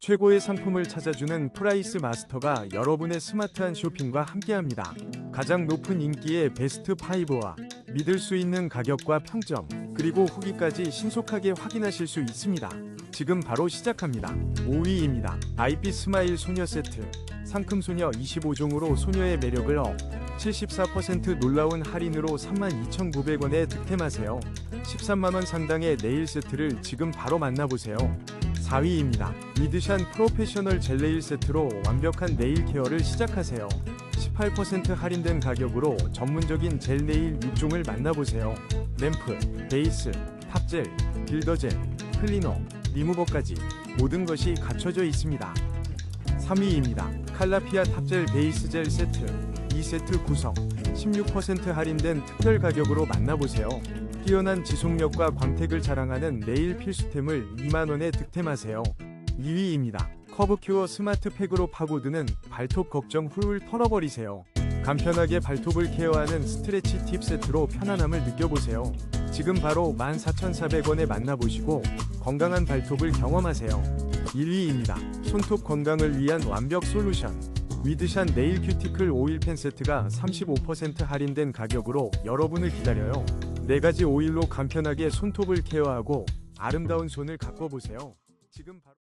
최고의 상품을 찾아주는 프라이스 마스터가 여러분의 스마트한 쇼핑과 함께합니다. 가장 높은 인기의 베스트 5와 믿을 수 있는 가격과 평점, 그리고 후기까지 신속하게 확인하실 수 있습니다. 지금 바로 시작합니다. 5위입니다. IP 스마일 소녀 세트. 상큼 소녀 25종으로 소녀의 매력을 업. 74% 놀라운 할인으로 32,900원에 득템하세요. 13만원 상당의 네일 세트를 지금 바로 만나보세요. 4위입니다. 미드샨 프로페셔널 젤 네일 세트로 완벽한 네일 케어를 시작하세요. 18% 할인된 가격으로 전문적인 젤 네일 6종을 만나보세요. 램프, 베이스, 탑젤, 빌더젤, 클리너, 리무버까지 모든 것이 갖춰져 있습니다. 3위입니다. 칼라피아 탑젤 베이스 젤 세트 2세트 구성 16% 할인된 특별 가격으로 만나보세요. 뛰어난 지속력과 광택을 자랑하는 네일 필수템을 2만원에 득템하세요. 2위입니다. 커브큐어 스마트 팩으로 파고드는 발톱 걱정 훌훌 털어버리세요. 간편하게 발톱을 케어하는 스트레치 팁 세트로 편안함을 느껴보세요. 지금 바로 14,400원에 만나보시고 건강한 발톱을 경험하세요. 1위입니다. 손톱 건강을 위한 완벽 솔루션. 위드샨 네일 큐티클 오일 펜 세트가 35% 할인된 가격으로 여러분을 기다려요. 네 가지 오일로 간편하게 손톱을 케어하고 아름다운 손을 가꿔보세요. 지금 바로